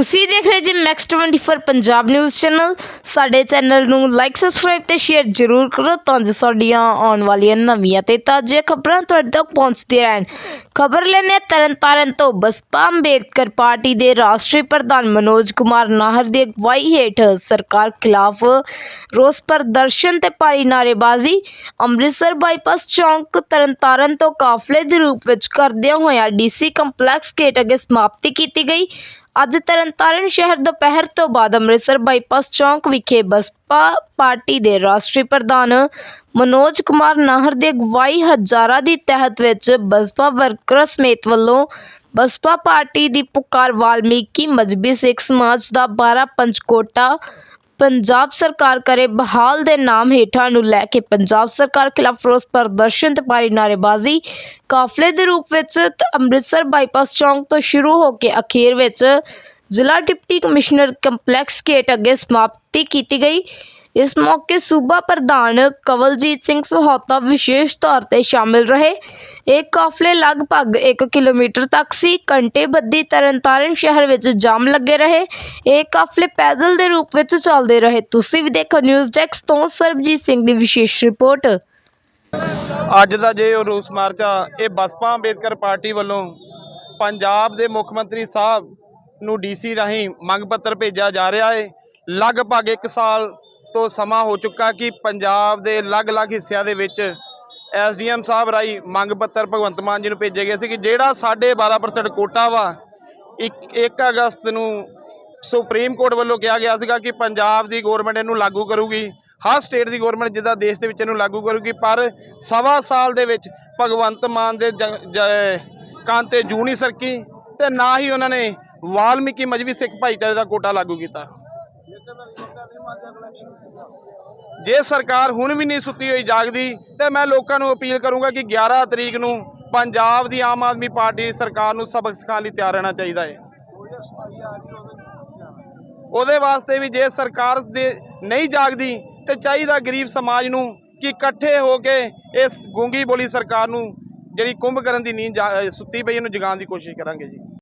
ਤੁਸੀਂ ਦੇਖ ਰਹੇ G Max 24 Punjab news channel ਸਾਡੇ ਚੈਨਲ ਨੂੰ ਲਾਈਕ ਸਬਸਕ੍ਰਾਈਬ ਤੇ ਸ਼ੇਅਰ ਜ਼ਰੂਰ ਕਰੋ ਤਾਂ ਜੋ ਸਾਡੀਆਂ ਆਉਣ ਵਾਲੀਆਂ ਨਵੀਆਂ ਤੇ ਤਾਜ਼ੀਆਂ ਖਬਰਾਂ ਤੁਹਾਡੇ ਤੱਕ ਪਹੁੰਚਦੀਆਂ ਰਹਿਣ। ਖਬਰ ਲੈਣੇ ਤਰਨਤਾਰਨ ਤੋਂ। ਬਸਪਾ ਅੰਬੇਦਕਰ ਪਾਰਟੀ ਦੇ ਰਾਸ਼ਟਰੀ ਪ੍ਰਧਾਨ ਮਨੋਜ ਕੁਮਾਰ ਨਾਹਰ ਦੀ ਅਗਵਾਈ ਹੇਠ ਸਰਕਾਰ ਖਿਲਾਫ ਰੋਸ ਪ੍ਰਦਰਸ਼ਨ ਤੇ ਭਾਰੀ ਨਾਅਰੇਬਾਜ਼ੀ। ਅੰਮ੍ਰਿਤਸਰ ਬਾਈਪਾਸ ਚੌਂਕ ਤਰਨਤਾਰਨ ਤੋਂ ਕਾਫਲੇ ਦੇ ਰੂਪ ਵਿੱਚ ਕਰਦਿਆਂ ਹੋਇਆਂ ਡੀਸੀ ਕੰਪਲੈਕਸ ਗੇਟ ਅੱਗੇ ਸਮਾਪਤੀ ਕੀਤੀ ਗਈ। ਅੱਜ ਤਰਨਤਾਰਨ ਸ਼ਹਿਰ ਦੁਪਹਿਰ ਤੋਂ ਬਾਅਦ ਅੰਮ੍ਰਿਤਸਰ ਬਾਈਪਾਸ ਚੌਂਕ ਵਿਖੇ ਬਸਪਾ ਪਾਰਟੀ ਦੇ ਰਾਸ਼ਟਰੀ ਪ੍ਰਧਾਨ ਮਨੋਜ ਕੁਮਾਰ ਨਾਹਰ ਦੀ ਅਗਵਾਈ ਹਜ਼ਾਰਾਂ ਦੀ ਤਹਿਤ ਵਿੱਚ ਬਸਪਾ ਵਰਕਰ ਸਮੇਤ ਵੱਲੋਂ ਬਸਪਾ ਪਾਰਟੀ ਦੀ ਪੁਕਾਰ ਵਾਲਮੀਕੀ ਮਜਬੀ ਸਿੱਖ ਸਮਾਜ ਦਾ 12 ਪੰਚਕੋਟਾ ਪੰਜਾਬ ਸਰਕਾਰ ਕਰੇ ਬਹਾਲ ਦੇ ਨਾਮ ਹੇਠਾਂ ਨੂੰ ਲੈ ਕੇ ਪੰਜਾਬ ਸਰਕਾਰ ਖਿਲਾਫ ਰੋਸ ਪ੍ਰਦਰਸ਼ਨ ਤੇ ਭਾਰੀ ਨਾਅਰੇਬਾਜ਼ੀ। ਕਾਫਲੇ ਦੇ ਰੂਪ ਵਿੱਚ ਅੰਮ੍ਰਿਤਸਰ ਬਾਈਪਾਸ ਚੌਂਕ ਤੋਂ ਸ਼ੁਰੂ ਹੋ ਕੇ ਅਖੀਰ ਵਿੱਚ ਜ਼ਿਲ੍ਹਾ ਡਿਪਟੀ ਕਮਿਸ਼ਨਰ ਕੰਪਲੈਕਸ ਗੇਟ ਅੱਗੇ ਸਮਾਪਤੀ ਕੀਤੀ ਗਈ। ਇਸ ਮੌਕੇ ਸੂਬਾ ਪ੍ਰਧਾਨ ਕਵਲਜੀਤ ਸਿੰਘ ਸਹੋਤਾ ਵਿਸ਼ੇਸ਼ ਤੌਰ ਤੇ ਸ਼ਾਮਿਲ ਰਹੇ। ਇਹ ਕਾਫਲੇ ਲਗਭਗ 1 ਕਿਲੋਮੀਟਰ ਤੱਕ ਸੀ। ਘੰਟੇ ਤਰਨਤਾਰਨ ਸ਼ਹਿਰ ਵਿੱਚ ਜਾਮ ਲੱਗੇ ਰਹੇ। ਇਹ ਕਾਫਲੇ ਪੈਦਲ ਦੇ ਰੂਪ ਵਿੱਚ ਚੱਲਦੇ ਰਹੇ। ਤੁਸੀਂ ਵੀ ਦੇਖੋ ਨਿਊਜ਼ ਡੈਸਕ ਤੋਂ ਸਰਬਜੀਤ ਸਿੰਘ ਦੀ ਵਿਸ਼ੇਸ਼ ਰਿਪੋਰਟ। ਅੱਜ ਦਾ ਜੇ ਉਹ ਰੋਸ ਮਾਰਚ ਆ ਇਹ ਬਸਪਾ ਅੰਬੇਦਕਰ ਪਾਰਟੀ ਵੱਲੋਂ ਪੰਜਾਬ ਦੇ ਮੁੱਖ ਮੰਤਰੀ ਸਾਹਿਬ ਨੂੰ ਡੀਸੀ ਰਾਹੀਂ ਮੰਗ ਪੱਤਰ ਭੇਜਿਆ ਜਾ ਰਿਹਾ ਹੈ ਲਗਭਗ 1 ਸਾਲ ਤੋਂ ਸਮਾਂ ਹੋ ਚੁੱਕਾ ਕਿ ਪੰਜਾਬ ਦੇ ਅਲੱਗ-ਅਲੱਗ ਹਿੱਸਿਆਂ ਦੇ ਵਿੱਚ ਐਸਡੀਐਮ ਸਾਹਿਬ ਰਾਹੀਂ ਮੰਗ ਪੱਤਰ ਭਗਵੰਤ ਮਾਨ ਜੀ ਨੂੰ ਭੇਜੇ ਗਏ ਸੀ ਕਿ ਜਿਹੜਾ 12.5% ਕੋਟਾ ਵਾ 1 ਅਗਸਤ ਨੂੰ ਸੁਪਰੀਮ ਕੋਰਟ ਵੱਲੋਂ ਕਿਹਾ ਗਿਆ ਸੀਗਾ ਕਿ ਪੰਜਾਬ ਦੀ ਗਵਰਨਮੈਂਟ ਇਹਨੂੰ ਲਾਗੂ ਕਰੂਗੀ, ਹਰ ਸਟੇਟ ਦੀ ਗਵਰਨਮੈਂਟ ਜਿੱਦਾਂ ਦੇਸ਼ ਦੇ ਵਿੱਚ ਇਹਨੂੰ ਲਾਗੂ ਕਰੂਗੀ, ਪਰ ਸਵਾ ਸਾਲ ਦੇ ਵਿੱਚ ਭਗਵੰਤ ਮਾਨ ਦੇ ਜ- ਜ- ਤੇ ਜੂ ਨਹੀਂ ਸਰਕੀ ਤੇ ਨਾ ਹੀ ਉਹਨਾਂ ਨੇ ਵਾਲਮੀਕੀ ਮਜਬੀ ਸਿੱਖ ਭਾਈਚਾਰੇ ਦਾ ਕੋਟਾ ਲਾਗੂ ਕੀਤਾ। ਜੇ ਸਰਕਾਰ ਹੁਣ ਵੀ ਨਹੀਂ ਸੁੱਤੀ ਹੋਈ ਜਾਗਦੀ, ਤੇ ਮੈਂ ਲੋਕਾਂ ਨੂੰ ਅਪੀਲ ਕਰੂੰਗਾ ਕਿ 11 ਤਰੀਕ ਨੂੰ ਪੰਜਾਬ ਦੀ ਆਮ ਆਦਮੀ ਪਾਰਟੀ ਸਰਕਾਰ ਨੂੰ ਸਬਕ ਸਿਖਾਉਣ ਲਈ ਤਿਆਰ ਰਹਿਣਾ ਚਾਹੀਦਾ ਹੈ। ਉਹਦੇ ਵਾਸਤੇ ਵੀ ਜੇ ਸਰਕਾਰ ਦੇ ਨਹੀਂ ਜਾਗਦੀ, ਤੇ ਚਾਹੀਦਾ ਗਰੀਬ ਸਮਾਜ ਨੂੰ ਕਿ ਇਕੱਠੇ ਹੋ ਕੇ ਇਸ ਗੂੰਗੀ ਬੋਲੀ ਸਰਕਾਰ ਨੂੰ ਜਿਹੜੀ ਕੁੰਭ ਕਰਨ ਦੀ ਨੀਂਦ ਜਾ- ਸੁੱਤੀ ਪਈ, ਇਹਨੂੰ ਜਗਾਉਣ ਦੀ ਕੋਸ਼ਿਸ਼ ਕਰਾਂਗੇ ਜੀ।